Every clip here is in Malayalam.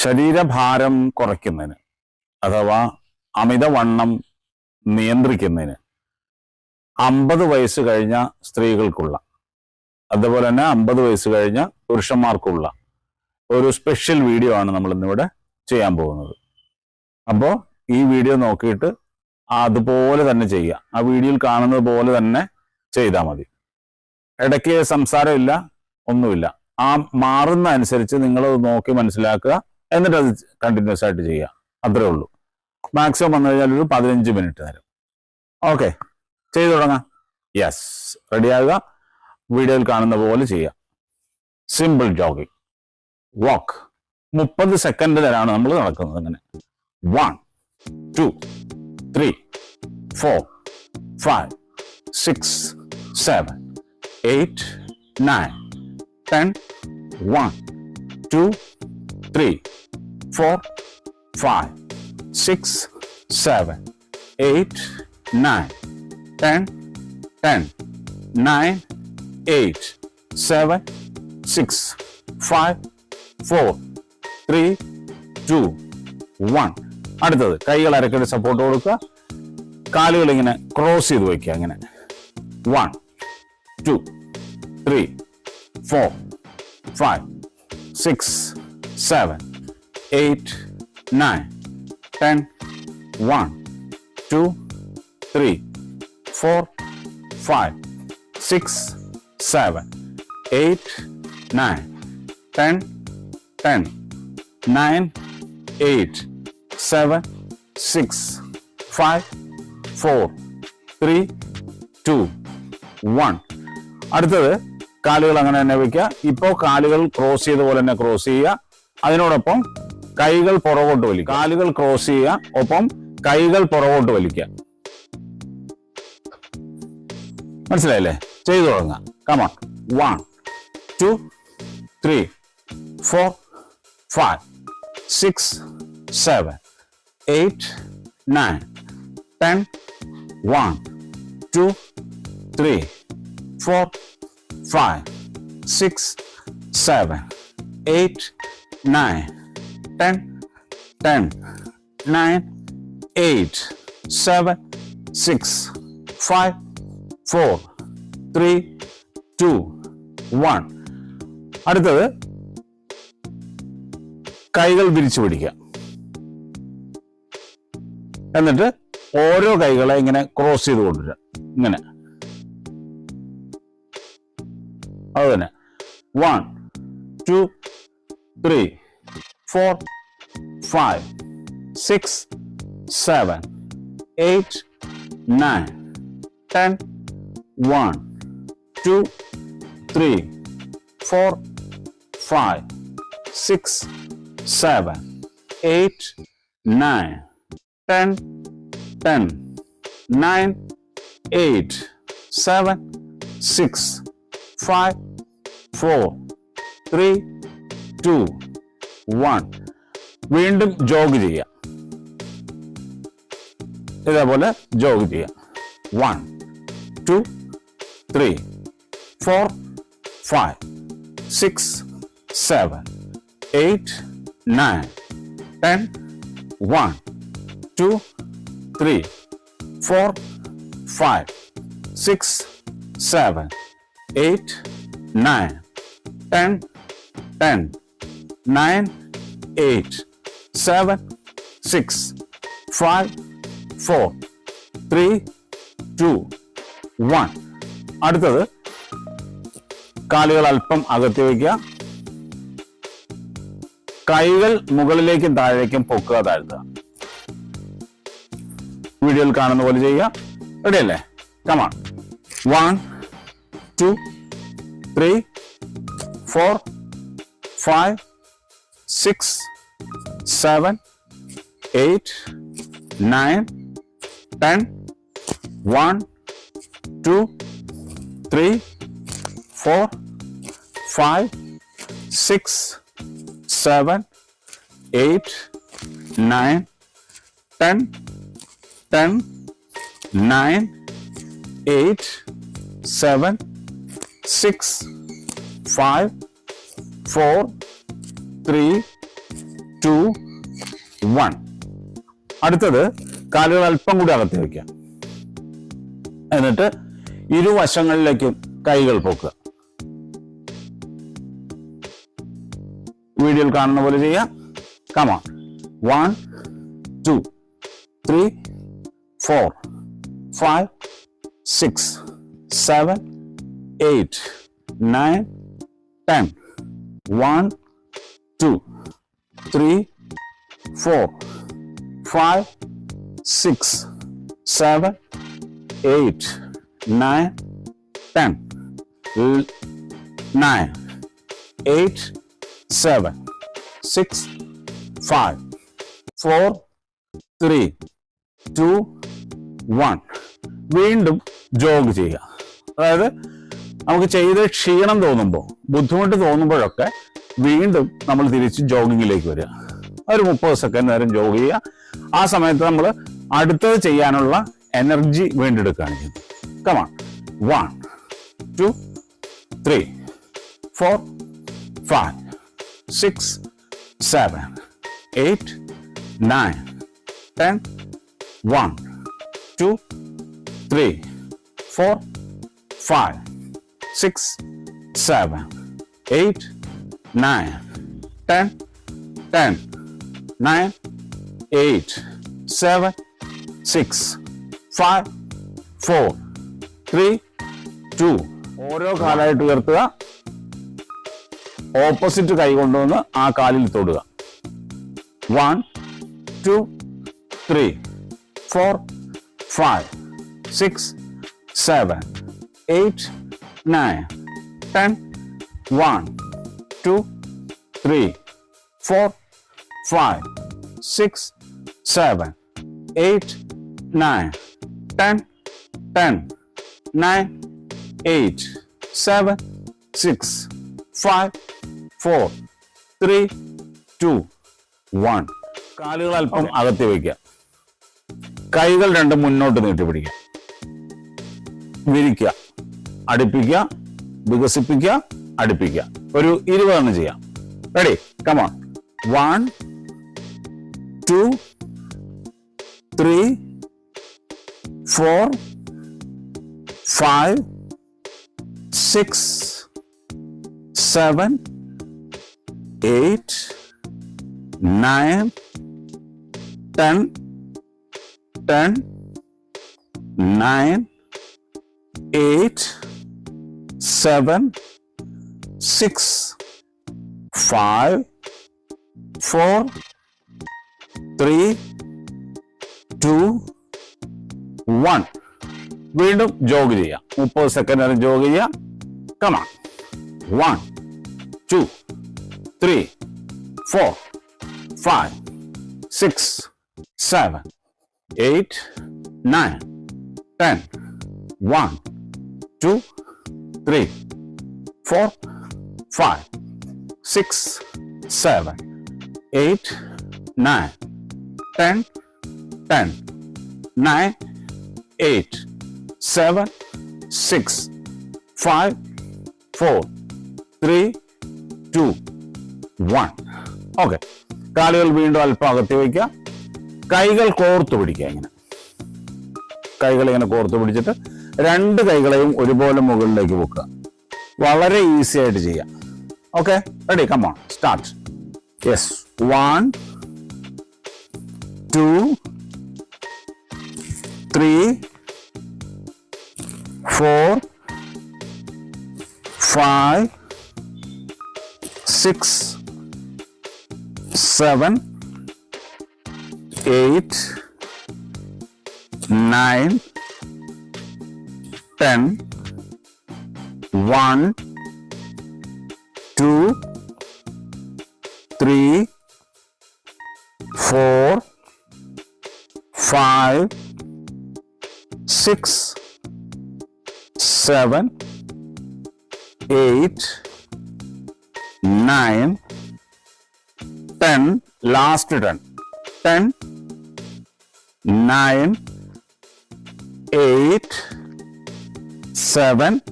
ശരീരഭാരം കുറയ്ക്കുന്നതിന് അഥവാ അമിതവണ്ണം നിയന്ത്രിക്കുന്നതിന് അമ്പത് വയസ്സ് കഴിഞ്ഞ സ്ത്രീകൾക്കുള്ള അതുപോലെ തന്നെ അമ്പത് വയസ്സ് കഴിഞ്ഞ പുരുഷന്മാർക്കുള്ള ഒരു സ്പെഷ്യൽ വീഡിയോ ആണ് നമ്മൾ ഇന്നിവിടെ ചെയ്യാൻ പോകുന്നത്. അപ്പോൾ ഈ വീഡിയോ നോക്കിയിട്ട് അതുപോലെ തന്നെ ചെയ്യുക. ആ വീഡിയോയിൽ കാണുന്നത് പോലെ തന്നെ ചെയ്താൽ മതി. ഇടയ്ക്ക് സംസാരമില്ല ഒന്നുമില്ല. ആ മാറുന്ന അനുസരിച്ച് നിങ്ങളത് നോക്കി മനസ്സിലാക്കുക. എന്നിട്ട് അത് കണ്ടിന്യൂസ് ആയിട്ട് ചെയ്യുക അത്രേ ഉള്ളൂ. മാക്സിമം വന്നു കഴിഞ്ഞാൽ ഒരു പതിനഞ്ച് മിനിറ്റ് നേരം. ഓക്കെ ചെയ്തു തുടങ്ങാം. യെസ് റെഡിയാകുക വീഡിയോയിൽ കാണുന്ന പോലെ ചെയ്യുക സിമ്പിൾ ജോഗിങ് വാക്ക് മുപ്പത് സെക്കൻഡ് തരാണ് നമ്മൾ നടക്കുന്നത് അങ്ങനെ. One two three four five six seven eight nine ten one two three four five six seven eight nine ten ten nine eight seven six five four three two one അടുത്തത് കൈകൾ അരക്കടി സപ്പോർട്ട് കൊടുക്കുക. കാലുകൾ ഇങ്ങനെ ക്രോസ് ചെയ്ത് വയ്ക്കുക അങ്ങനെ. One two three four five six seven eight, nine, ten, one, two, three, four, five, six, seven, eight, nine, ten, ten, nine, eight, seven, six, five, four, three, two, one. അടുത്തത് കാലുകൾ അങ്ങനെ തന്നെ വയ്ക്കുക ഇപ്പോൾ കാലുകൾ ക്രോസ് ചെയ്ത പോലെ തന്നെ ക്രോസ് ചെയ്യുക അതിനോടൊപ്പം കൈകൾ പുറകോട്ട് വലിക്കുക. കാലുകൾ ക്രോസ് ചെയ്യുക. ഒപ്പം കൈകൾ പുറകോട്ട് വലിക്കുക. മനസ്സിലായില്ലേ? ചെയ്തു തുടങ്ങാം. Come on one two three four five six seven eight nine ten one two three four five six seven eight nine ten, ten, nine, eight, seven, six, five, four, three, two, one. അടുത്തത് കൈകൾ വിരിച്ചു പിടിക്കുക. എന്നിട്ട് ഓരോ കൈകളെ ഇങ്ങനെ ക്രോസ് ചെയ്ത് കൊണ്ടുവരിക. ഇങ്ങനെ. അത് തന്നെ one two three, four, five, six, seven, eight, nine, ten, one, two, three, four, five, six, seven, eight, nine, ten, ten, nine, eight, seven, six, five, four, three. Two one വീണ്ടും ജോഗ് ചെയ്യാം ഇതേപോലെ ജോഗ് ചെയ്യാം one two three four five six seven eight nine ten one two three four five six seven eight nine ten ten nine eight seven six five four three two one. അടുത്തത്. കാലുകൾ അല്പം അകത്തി വയ്ക്കുക. കൈകൾ മുകളിലേക്കും താഴേക്കും പൊക്കുക താഴ്ത്തുക. വീഡിയോയിൽ കാണുന്ന പോലെ ചെയ്യുക. റെഡി അല്ലേ come on one two three four five six seven eight nine ten one two three four five six seven eight nine ten ten nine eight seven six five four three two one അടുത്തത് കാലുകൾ അല്പം കൂടി അകത്തി വയ്ക്കുക എന്നിട്ട് ഇരുവശങ്ങളിലേക്കും കൈകൾ പൊക്കുക. വീഡിയോയിൽ കാണുന്ന പോലെ ചെയ്യാം. Come on one two three four five six seven eight nine ten one two three, four, five, six, seven, eight, nine, ten, nine, eight, seven, six, five, four, three, two, one. വീണ്ടും ജോഗ് ചെയ്യുക അതായത് നമുക്ക് ചെയ്ത് ക്ഷീണം തോന്നുമ്പോൾ ബുദ്ധിമുട്ട് തോന്നുമ്പോഴൊക്കെ വീണ്ടും നമ്മൾ തിരിച്ച് ജോഗിങ്ങിലേക്ക് വരിക. ഒരു മുപ്പത് സെക്കൻഡ് നേരം ജോഗ് ചെയ്യുക. ആ സമയത്ത് നമ്മൾ അടുത്തത് ചെയ്യാനുള്ള എനർജി വീണ്ടെടുക്കുകയാണ് ചെയ്യുന്നത് come on one two three four five six seven eight nine ten one two three four five six seven eight nine ten ten nine eight seven six five four three two ഓരോ കാലായിട്ട് ഉയർത്തുക. ഓപ്പോസിറ്റ് കൈ കൊണ്ടുവന്ന് ആ കാലിൽ തൊടുക. One two three four five six seven eight nine ten one two three four five six seven eight nine ten ten nine eight seven six five four three two one. കാലുകൾ അല്പം അകത്തി വയ്ക്കുക. കൈകൾ രണ്ടും മുന്നോട്ട് നീട്ടി പിടിക്കുക വിരിക്കുക. അടുപ്പിക്കുക. വികസിപ്പിക്കുക. അടുപ്പിക്കുക. ഒരു ഇരുപതെണ്ണം ചെയ്യാം. Ready come on one two three four five six seven eight nine ten ten nine eight seven, six, five, four, three, two, one. വീണ്ടും ജോഗ് ചെയ്യാം മുപ്പത് സെക്കൻഡ് നേരം ജോഗ് ചെയ്യാം കമാ One, two, three, four, five, six, seven, eight, nine, ten. One, two, three, four, five, six, seven, eight, nine, ten, ten, nine, eight, seven, six, five, four. three, two, one. Okay കാലുകൾ വീണ്ടും അല്പം അകത്തി വയ്ക്കുക കൈകൾ കോർത്തു പിടിക്കുക ഇങ്ങനെ കൈകൾ ഇങ്ങനെ കോർത്തു പിടിച്ചിട്ട് രണ്ട് കൈകളെയും ഒരുപോലെ മുകളിലേക്ക് വെക്കുക വളരെ ഈസി ആയിട്ട് ചെയ്യാം Okay, ready, come on, start. Yes, one, two, three, four, five, six, seven, eight, nine, ten, one two, three, four, five, six, seven, eight, nine, ten, last ten, ten, nine, eight, seven,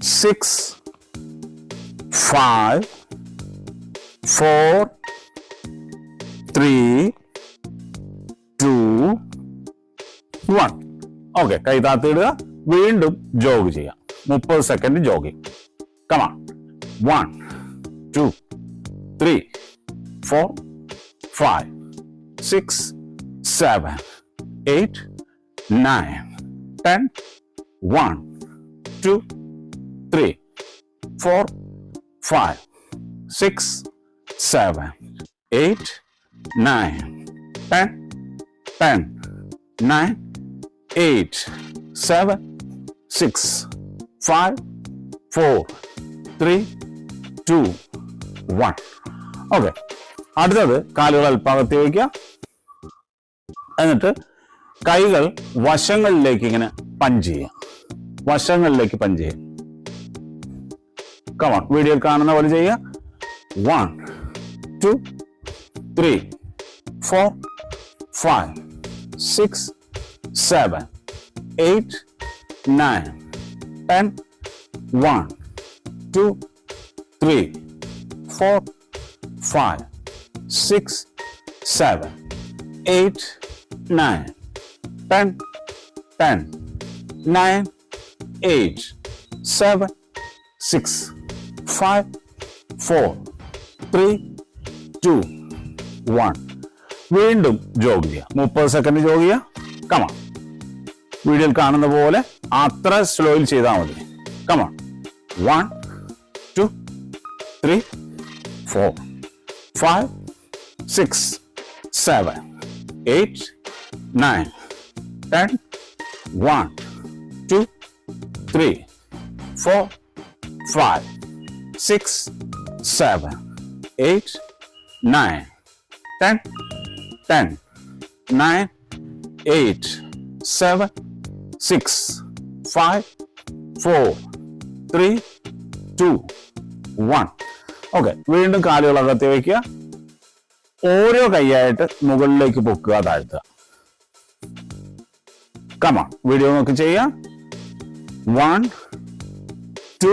six, five, four, three, two, one. Okay കൈ താത്തിയിടുക വീണ്ടും ജോഗ് ചെയ്യാം. മുപ്പത് second jogging come on one two three four five six seven eight nine ten one two three four five six seven eight nine ten ten nine eight seven six five four three two one okay അടുത്തത് കാലുകൾ അല്പാകത്തി വയ്ക്കുക. എന്നിട്ട് കൈകൾ വശങ്ങളിലേക്ക് ഇങ്ങനെ പഞ്ച് ചെയ്യുക. വശങ്ങളിലേക്ക് പഞ്ച് ചെയ്യാം കമോൺ വീഡിയോയിൽ കാണുന്ന പോലെ ചെയ്യുക. One two three four five six seven eight nine ten one two three four five six seven eight nine ten ten nine eight seven six five four three two one വീണ്ടും ജോഗ് ചെയ്യുക. മുപ്പത് സെക്കൻഡ് ജോഗ് ചെയ്യുക. കമാ വീഡിയോയിൽ കാണുന്ന പോലെ അത്ര സ്ലോയിൽ ചെയ്താൽ മതി. Come on one two three four five six seven eight nine ten one two three four five, six, seven, eight, nine, ten, ten, nine, eight, seven, six, five, four, three, two, one. Okay വീണ്ടും കാലുകൾ അകത്തി വയ്ക്കുക ഓരോ കൈയായിട്ട് മുകളിലേക്ക് പൊക്കുക താഴ്ത്തുക കമാ വീഡിയോ നോക്കി ചെയ്യുക one two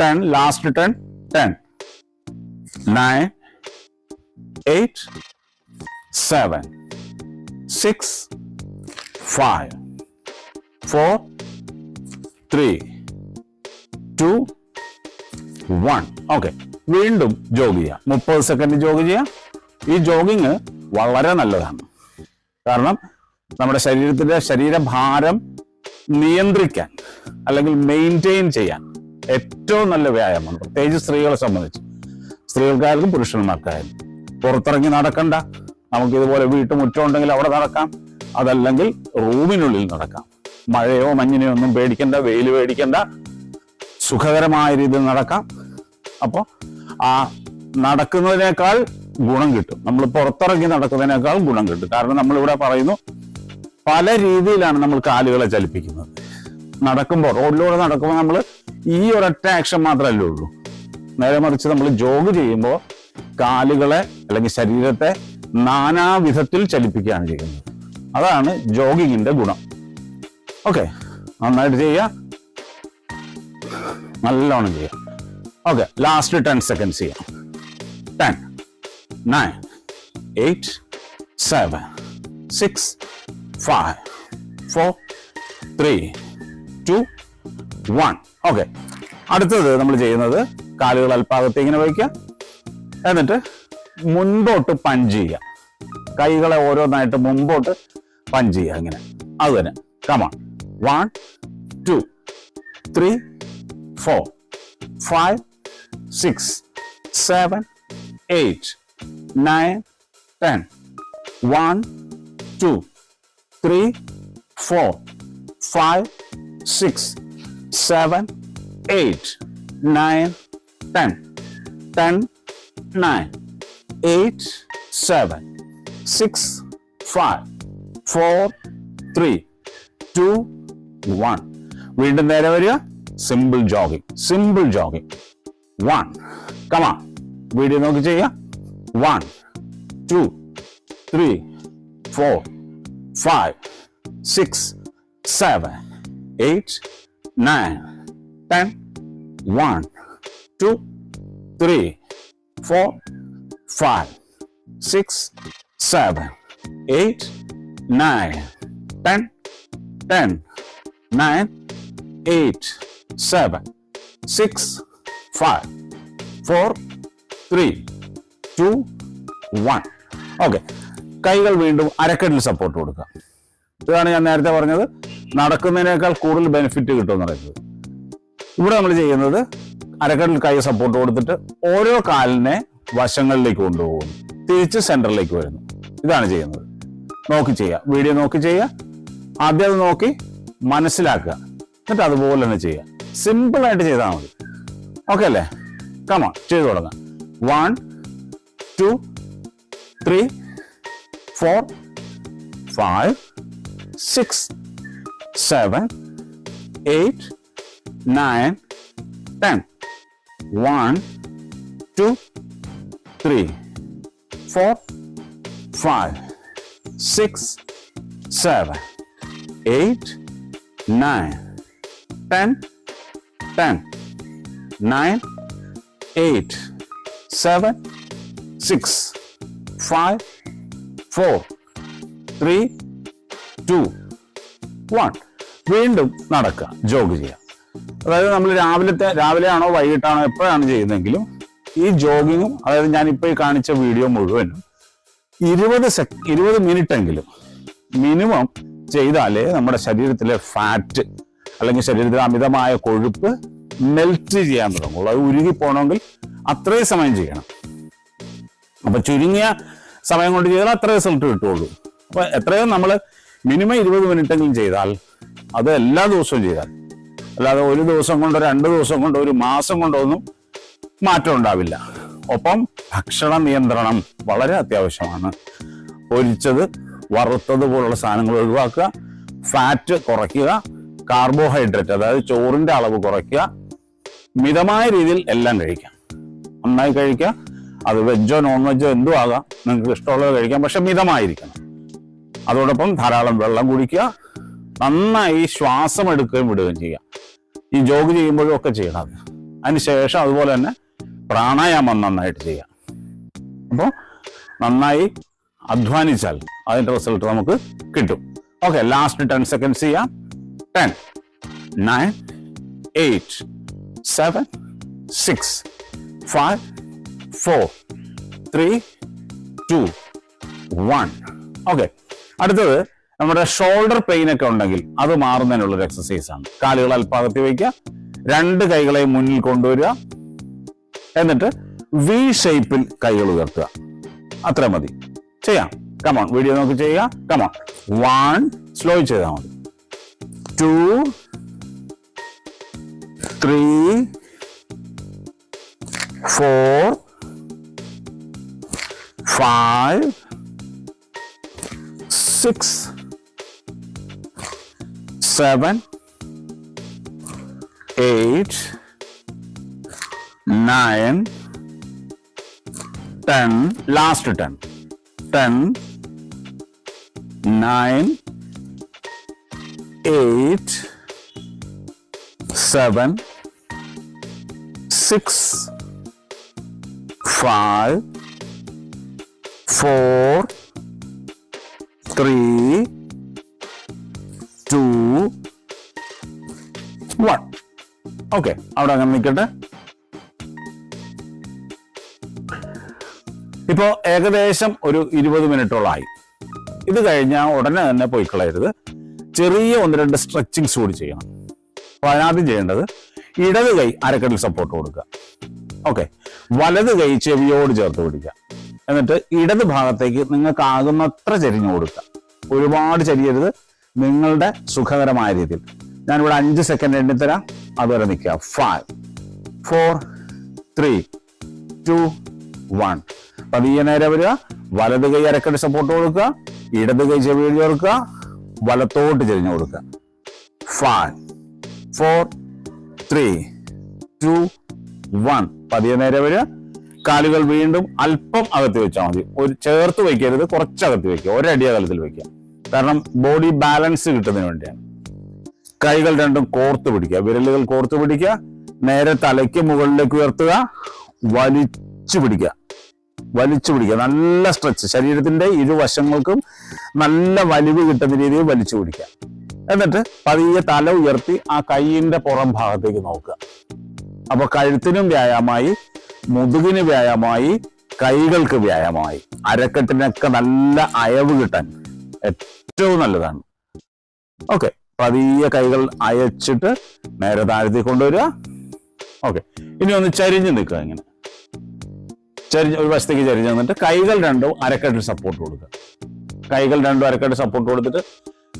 10 last 10 10 9 8 7 6 5 4 3 2 1 okay വീണ്ടും ജോഗ് ചെയ്യാം. മുപ്പത് സെക്കൻഡ് ജോഗ് ചെയ്യാം. ഈ ജോഗിങ് വളരെ നല്ലതാണ്. കാരണം നമ്മുടെ ശരീരത്തിന്റെ ശരീരഭാരം നിയന്ത്രിക്കാൻ അല്ലെങ്കിൽ മെയിന്റെയിൻ ചെയ്യാൻ ഏറ്റവും നല്ല വ്യായാമമാണ് പ്രത്യേകിച്ച് സ്ത്രീകളെ സംബന്ധിച്ച്. സ്ത്രീകൾക്കായാലും പുരുഷന്മാർക്കായാലും. പുറത്തിറങ്ങി നടക്കണ്ട. നമുക്കിതുപോലെ വീട്ടുമുറ്റം ഉണ്ടെങ്കിൽ അവിടെ നടക്കാം. അതല്ലെങ്കിൽ റൂമിനുള്ളിൽ നടക്കാം. മഴയോ മഞ്ഞിനെയോ ഒന്നും പേടിക്കണ്ട വെയിൽ പേടിക്കണ്ട. സുഖകരമായ രീതിയിൽ നടക്കാം. അപ്പോൾ ആ നടക്കുന്നതിനേക്കാൾ ഗുണം കിട്ടും. നമ്മൾ പുറത്തിറങ്ങി നടക്കുന്നതിനേക്കാൾ ഗുണം കിട്ടും. കാരണം നമ്മളിവിടെ പറയുന്നു പല രീതിയിലാണ് നമ്മൾ കാലുകളെ ചലിപ്പിക്കുന്നത്. നടക്കുമ്പോൾ റോഡിലൂടെ നടക്കുമ്പോൾ നമ്മൾ ഈ ഒരൊറ്റ ആക്ഷൻ മാത്രമല്ലേ ഉള്ളൂ. നേരെ മറിച്ച് നമ്മൾ ജോഗ് ചെയ്യുമ്പോൾ കാലുകളെ അല്ലെങ്കിൽ ശരീരത്തെ നാനാവിധത്തിൽ ചലിപ്പിക്കുകയാണ് ചെയ്യുന്നത്. അതാണ് ജോഗിങ്ങിന്റെ ഗുണം. ഓക്കെ നന്നായിട്ട് ചെയ്യുക നല്ലോണം ചെയ്യാം. ഓക്കെ ലാസ്റ്റ് ടെൻ സെക്കൻഡ്സ് ചെയ്യാം. Ten nine eight seven six five four three two one okay അടുത്തത് നമ്മൾ ചെയ്യുന്നത് കാലുകൾ അല്പാകത്തെ ഇങ്ങനെ വയ്ക്കുക. എന്നിട്ട് മുൻപോട്ട് പഞ്ച് ചെയ്യുക. കൈകളെ ഓരോന്നായിട്ട് മുമ്പോട്ട് പഞ്ച് ചെയ്യുക ഇങ്ങനെ. അത് തന്നെ. Come on one two three four five six seven eight nine ten one two three four five six seven, eight, nine, ten, ten, nine, eight, seven six five four three two one വീണ്ടും നേരെ വരിക. Simple jogging simple jogging one come on video നോക്കി ചെയ്യുക. One two three four five six seven eight nine ten One, two, three, four, five, six, seven, eight, nine, ten, ten, nine, eight, seven, six, five, four, three, two, one. Okay കൈകൾ വീണ്ടും അരക്കെട്ടിൽ സപ്പോർട്ട് കൊടുക്കുക ഇതാണ് ഞാൻ നേരത്തെ പറഞ്ഞത് നടക്കുന്നതിനേക്കാൾ കൂടുതൽ ബെനിഫിറ്റ് കിട്ടുമെന്ന് പറയുന്നത് ഇവിടെ നമ്മൾ ചെയ്യുന്നത് അരക്കടൽ കൈ സപ്പോർട്ട് കൊടുത്തിട്ട് ഓരോ കാലിനെ വശങ്ങളിലേക്ക് കൊണ്ടുപോകുന്നു. തിരിച്ച് സെന്ററിലേക്ക് വരുന്നു. ഇതാണ് ചെയ്യുന്നത്. നോക്കി ചെയ്യുക. വീഡിയോ നോക്കി ചെയ്യുക. ആദ്യം അത് നോക്കി മനസ്സിലാക്കുക. എന്നിട്ട് അതുപോലെ തന്നെ ചെയ്യുക. സിമ്പിളായിട്ട് ചെയ്താൽ മതി. ഓക്കെ അല്ലേ? കമോൺ ചെയ്തു തുടങ്ങാം. One two three four five six seven eight nine ten one two three four five six seven eight nine ten ten nine eight seven six five four three two one വീണ്ടും നടക്കുക. ജോഗ് ചെയ്യുക. അതായത് നമ്മൾ രാവിലത്തെ രാവിലെ വൈകിട്ടാണോ എപ്പോഴാണ് ചെയ്യുന്നതെങ്കിലും ഈ ജോഗിങ്ങും അതായത് ഞാനിപ്പോൾ ഈ കാണിച്ച വീഡിയോ മുഴുവനും ഇരുപത് സെക് ഇരുപത് മിനിറ്റ് എങ്കിലും മിനിമം ചെയ്താലേ നമ്മുടെ ശരീരത്തിലെ ഫാറ്റ് അല്ലെങ്കിൽ ശരീരത്തിലെ അമിതമായ കൊഴുപ്പ് മെൽറ്റ് ചെയ്യാൻ തുടങ്ങുള്ളൂ. അത് ഉരുകി പോകണമെങ്കിൽ അത്രയും സമയം ചെയ്യണം. അപ്പൊ ചുരുങ്ങിയ സമയം കൊണ്ട് ചെയ്താൽ അത്ര റിസൾട്ട് കിട്ടുള്ളൂ. അപ്പൊ എത്രയും നമ്മൾ മിനിമം ഇരുപത് മിനിറ്റെങ്കിലും ചെയ്താൽ അത് എല്ലാ ദിവസവും ചെയ്താൽ അല്ലാതെ ഒരു ദിവസം കൊണ്ടോ രണ്ട് ദിവസം കൊണ്ടോ ഒരു മാസം കൊണ്ടോ ഒന്നും മാറ്റം ഉണ്ടാവില്ല. ഒപ്പം ഭക്ഷണ നിയന്ത്രണം വളരെ അത്യാവശ്യമാണ്. പൊരിച്ചത് വറുത്തത് പോലുള്ള സാധനങ്ങൾ ഒഴിവാക്കുക ഫാറ്റ് കുറയ്ക്കുക കാർബോഹൈഡ്രേറ്റ് അതായത് ചോറിന്റെ അളവ് കുറയ്ക്കുക മിതമായ രീതിയിൽ എല്ലാം കഴിക്കാം. നന്നായി കഴിക്കുക. അത് വെജോ നോൺ വെജോ എന്തോ ആകാം. നിങ്ങൾക്ക് ഇഷ്ടമുള്ളത് കഴിക്കാം പക്ഷെ മിതമായിരിക്കണം. അതോടൊപ്പം ധാരാളം വെള്ളം കുടിക്കുക. നന്നായി ശ്വാസം എടുക്കുകയും വിടുകയും ചെയ്യുക. ഈ ജോഗ് ചെയ്യുമ്പോഴും ഒക്കെ ചെയ്യണം അത്. അതിനുശേഷം അതുപോലെ തന്നെ പ്രാണായാമം നന്നായിട്ട് ചെയ്യാം. അപ്പോൾ നന്നായി അധ്വാനിച്ചാൽ അതിന്റെ റിസൾട്ട് നമുക്ക് കിട്ടും. ഓക്കെ ലാസ്റ്റ് ടെൻ സെക്കൻഡ്സ് ചെയ്യാം. Ten nine eight seven six five four three two one okay അടുത്തത് നമ്മുടെ ഷോൾഡർ പെയിൻ ഒക്കെ ഉണ്ടെങ്കിൽ അത് മാറുന്നതിനുള്ള ഒരു എക്സസൈസ് ആണ്. കാലുകൾ അല്പാകത്തി വയ്ക്കുക. രണ്ട് കൈകളെ മുന്നിൽ കൊണ്ടുവരിക. എന്നിട്ട് വി ഷേപ്പിൽ കൈകൾ ഉയർത്തുക. അത്ര മതി. ചെയ്യാം. കമോൺ വീഡിയോ നോക്കി ചെയ്യുക. കമോൺ വൺ സ്ലോ ചെയ്താൽ മതി. Two three four five six seven, eight, nine, ten. Last ten. Ten, nine, eight, seven, six, five, four, three. Okay അവിടെ അങ്ങനെ നിൽക്കട്ടെ. ഇപ്പോ ഏകദേശം ഒരു ഇരുപത് മിനിറ്റോളായി. ഇത് കഴിഞ്ഞാൽ ഉടനെ തന്നെ പോയി കളയരുത് ചെറിയ ഒന്ന് രണ്ട് സ്ട്രെച്ചിങ്സ് കൂടി ചെയ്യണം. അപ്പൊ അതിനാദ്യം ചെയ്യേണ്ടത് ഇടത് കൈ അരക്കടിൽ സപ്പോർട്ട് കൊടുക്കുക. ഓക്കെ വലത് കൈ ചെവിയോട് ചേർത്ത് പിടിക്കുക. എന്നിട്ട് ഇടത് ഭാഗത്തേക്ക് നിങ്ങൾക്ക് ആകുന്നത്ര ചെരിഞ്ഞു കൊടുക്കുക. ഒരുപാട് ചരിയരുത്. നിങ്ങളുടെ സുഖകരമായ രീതിയിൽ. ഞാനിവിടെ അഞ്ച് സെക്കൻഡ് എണ്ണിത്തരാം. അതുവരെ നിൽക്കുക five four three two one പതിയെ നേരെ വരിക? വലത് കൈ അരക്കടി സപ്പോർട്ട് കൊടുക്കുക. ഇടത് കൈ ചെവിയിൽ ചേർക്കുക വലത്തോട്ട് ചെരിഞ്ഞു കൊടുക്കുക. Five four three two one പതിയെ നേരെ വരിക? കാലുകൾ വീണ്ടും അല്പം അകത്തി വെച്ചാൽ മതി. ഒരു ചേർത്ത് വയ്ക്കരുത് കുറച്ച് വെക്കുക ഒരടി അകലത്തിൽ വെക്കുക കാരണം ബോഡി ബാലൻസ് കിട്ടുന്നതിന് വേണ്ടിയാണ്. കൈകൾ രണ്ടും കോർത്തു പിടിക്കുക. വിരലുകൾ കോർത്തു പിടിക്കുക. നേരെ തലയ്ക്ക് മുകളിലേക്ക് ഉയർത്തുക. വലിച്ചു പിടിക്കുക. വലിച്ചു പിടിക്കുക. നല്ല സ്ട്രെച്ച് ശരീരത്തിന്റെ ഇരുവശങ്ങൾക്കും നല്ല വലിവ് കിട്ടുന്ന രീതിയിൽ വലിച്ചു പിടിക്കുക. എന്നിട്ട് പതിയെ തല ഉയർത്തി ആ കൈയിന്റെ പുറം ഭാഗത്തേക്ക് നോക്കുക. അപ്പൊ കഴുത്തിനും വ്യായാമമായി മുതുകിന് വ്യായാമമായി കൈകൾക്ക് വ്യായാമമായി. അരക്കെട്ടിനൊക്കെ നല്ല അയവ് കിട്ടാൻ ഏറ്റവും നല്ലതാണ്. ഓക്കെ പതിയെ കൈകൾ അയച്ചിട്ട് നേരെ താഴ്ത്തി കൊണ്ടുവരിക. ഓക്കെ ഇനി ഒന്ന് ചരിഞ്ഞ് നിൽക്കുക ഇങ്ങനെ. ചരിഞ്ഞ് ഒരു വശത്തേക്ക് ചരിഞ്ഞ് നിന്നിട്ട് കൈകൾ രണ്ടും അരക്കെട്ട് സപ്പോർട്ട് കൊടുക്കുക. കൈകൾ രണ്ടും അരക്കെട്ട് സപ്പോർട്ട് കൊടുത്തിട്ട്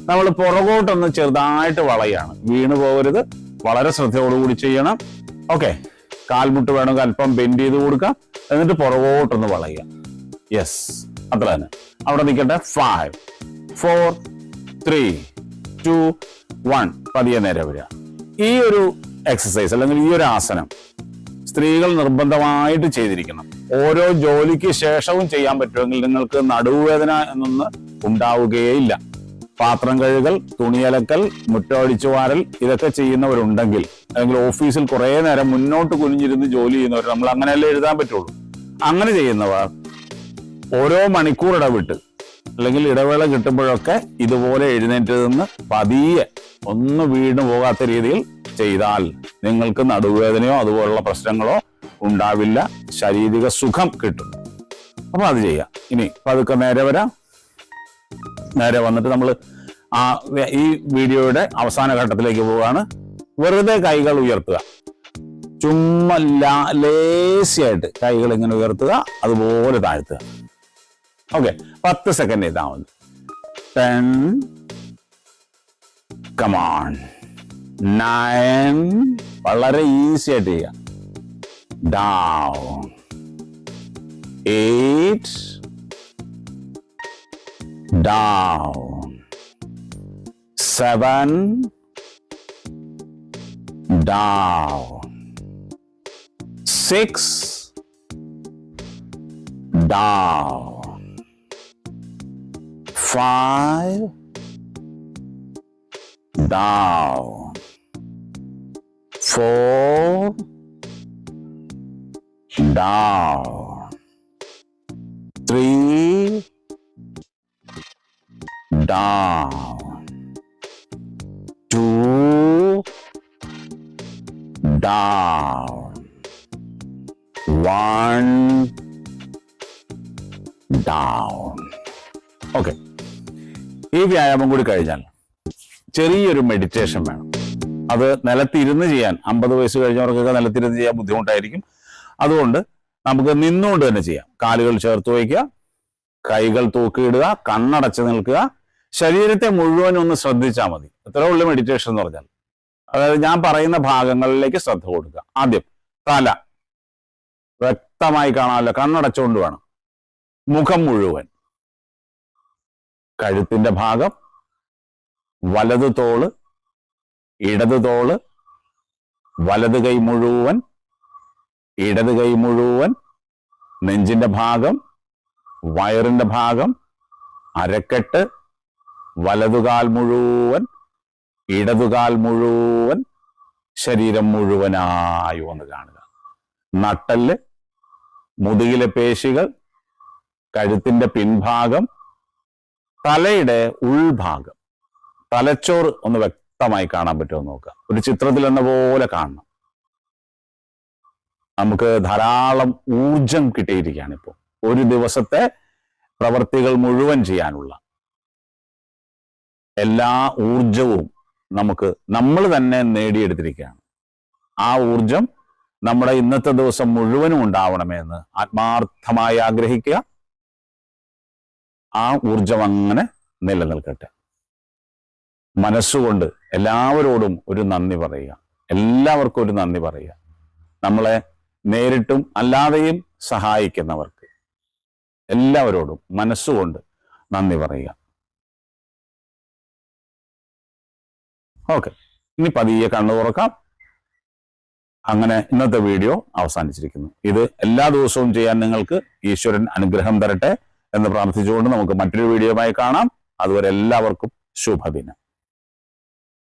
നമ്മൾ പുറകോട്ടൊന്ന് ചെറുതായിട്ട് വളയാണ്. വീണ് പോകരുത്. വളരെ ശ്രദ്ധയോടുകൂടി ചെയ്യണം. ഓക്കെ കാൽമുട്ട് വേണമെങ്കിൽ അല്പം ബെൻഡ് ചെയ്ത് കൊടുക്കുക എന്നിട്ട് പുറകോട്ടൊന്ന് വളയുക. യെസ് അത്ര തന്നെ അവിടെ നിൽക്കട്ടെ. Five four three two one പതിയെ നേരെ വരിക. ഈ ഒരു എക്സസൈസ് അല്ലെങ്കിൽ ഈ ഒരു ആസനം സ്ത്രീകൾ നിർബന്ധമായിട്ട് ചെയ്തിരിക്കണം. ഓരോ ജോലിക്ക് ശേഷവും ചെയ്യാൻ പറ്റുമെങ്കിൽ നിങ്ങൾക്ക് നടുവേദന എന്നൊന്ന് ഉണ്ടാവുകയില്ല പാത്രം കഴുകൽ തുണിയലക്കൽ മുറ്റമടിച്ചു വാരൽ ഇതൊക്കെ ചെയ്യുന്നവരുണ്ടെങ്കിൽ അല്ലെങ്കിൽ ഓഫീസിൽ കുറെ നേരം മുന്നോട്ട് കുനിഞ്ഞിരുന്ന് ജോലി ചെയ്യുന്നവർ നമ്മൾ അങ്ങനെയല്ലേ എഴുതാൻ പറ്റുള്ളൂ. അങ്ങനെ ചെയ്യുന്നവർ ഓരോ മണിക്കൂർ ഇടവിട്ട് അല്ലെങ്കിൽ ഇടവേള കിട്ടുമ്പോഴൊക്കെ ഇതുപോലെ എഴുന്നേറ്റ് നിന്ന് പതിയെ ഒന്ന് വീണ് പോകാത്ത രീതിയിൽ ചെയ്താൽ നിങ്ങൾക്ക് നടുവേദനയോ അതുപോലുള്ള പ്രശ്നങ്ങളോ ഉണ്ടാവില്ല. ശാരീരിക സുഖം കിട്ടും. അപ്പൊ അത് ചെയ്യാം. ഇനി പതുക്കെ നേരെ വരാം. നേരെ വന്നിട്ട് നമ്മൾ ആ ഈ വീഡിയോയുടെ അവസാന ഘട്ടത്തിലേക്ക് പോവുകയാണ്. വെറുതെ കൈകൾ ഉയർത്തുക. ചുമ്മാ ലേസിയായിട്ട് കൈകൾ ഇങ്ങനെ ഉയർത്തുക. അതുപോലെ താഴ്ത്തുക. ഓക്കെ പത്ത് സെക്കൻഡ് ചെയ്താൽ മതി ടെൻ കമാൺ നയൻ വളരെ ഈസി ആയിട്ട് ചെയ്യുക down eight down. Seven down. Six down. five, down, four, down, three, down, two, down, one, down. Okay. ഈ വ്യായാമം കൂടി കഴിഞ്ഞാൽ ചെറിയൊരു മെഡിറ്റേഷൻ വേണം. അത് നിലത്തിരുന്ന് ചെയ്യാൻ അമ്പത് വയസ്സ് കഴിഞ്ഞവർക്കൊക്കെ നിലത്തിരുന്ന് ചെയ്യാൻ ബുദ്ധിമുട്ടായിരിക്കും. അതുകൊണ്ട് നമുക്ക് നിന്നുകൊണ്ട് തന്നെ ചെയ്യാം. കാലുകൾ ചേർത്ത് വയ്ക്കുക കൈകൾ തൂക്കിയിടുക കണ്ണടച്ച് നിൽക്കുക. ശരീരത്തെ മുഴുവൻ ഒന്ന് ശ്രദ്ധിച്ചാൽ മതി. എത്ര ഉള്ളു മെഡിറ്റേഷൻ എന്ന് പറഞ്ഞാൽ. അതായത് ഞാൻ പറയുന്ന ഭാഗങ്ങളിലേക്ക് ശ്രദ്ധ കൊടുക്കുക. ആദ്യം തല വ്യക്തമായി കാണാമല്ലോ. കണ്ണടച്ചുകൊണ്ട് വേണം. മുഖം മുഴുവൻ. കഴുത്തിന്റെ ഭാഗം വലത് തോൾ ഇടത് തോൾ വലത് കൈ മുഴുവൻ ഇടത് കൈ മുഴുവൻ നെഞ്ചിന്റെ ഭാഗം വയറിന്റെ ഭാഗം അരക്കെട്ട് വലതുകാൽ മുഴുവൻ ഇടതുകാൽ മുഴുവൻ ശരീരം മുഴുവനായി ഒന്ന് കാണുക. നട്ടൽ മുതുകിലെ പേശികൾ കഴുത്തിന്റെ പിൻഭാഗം തലയുടെ ഉൾഭാഗം. തലച്ചോറ് ഒന്ന് വ്യക്തമായി കാണാൻ പറ്റുമോ നോക്കുക ഒരു ചിത്രത്തിൽ എന്ന പോലെ കാണണം. നമുക്ക് ധാരാളം ഊർജം കിട്ടിയിരിക്കുകയാണ് ഇപ്പോൾ. ഒരു ദിവസത്തെ പ്രവർത്തികൾ മുഴുവൻ ചെയ്യാനുള്ള എല്ലാ ഊർജവും നമുക്ക് നമ്മൾ തന്നെ നേടിയെടുത്തിരിക്കുകയാണ്. ആ ഊർജം നമ്മുടെ ഇന്നത്തെ ദിവസം മുഴുവനും ഉണ്ടാവണമെന്ന് ആത്മാർത്ഥമായി ആഗ്രഹിക്കുക. ആ ഊർജം അങ്ങനെ നിലനിൽക്കട്ടെ. മനസ്സുകൊണ്ട് എല്ലാവരോടും ഒരു നന്ദി പറയുക. എല്ലാവർക്കും ഒരു നന്ദി പറയുക. നമ്മളെ നേരിട്ടും അല്ലാതെയും സഹായിക്കുന്നവർക്ക് എല്ലാവരോടും മനസ്സുകൊണ്ട് നന്ദി പറയുക. ഓക്കെ. ഇനി പതിയെ കണ്ണു തുറക്കാം. അങ്ങനെ ഇന്നത്തെ വീഡിയോ അവസാനിച്ചിരിക്കുന്നു. ഇത് എല്ലാ ദിവസവും ചെയ്യാൻ നിങ്ങൾക്ക് ഈശ്വരൻ അനുഗ്രഹം തരട്ടെ. എന്ന് പ്രാർത്ഥിച്ചുകൊണ്ട് നമുക്ക് മറ്റൊരു വീഡിയോയുമായി കാണാം. അതുവരെ എല്ലാവർക്കും ശുഭദിനം.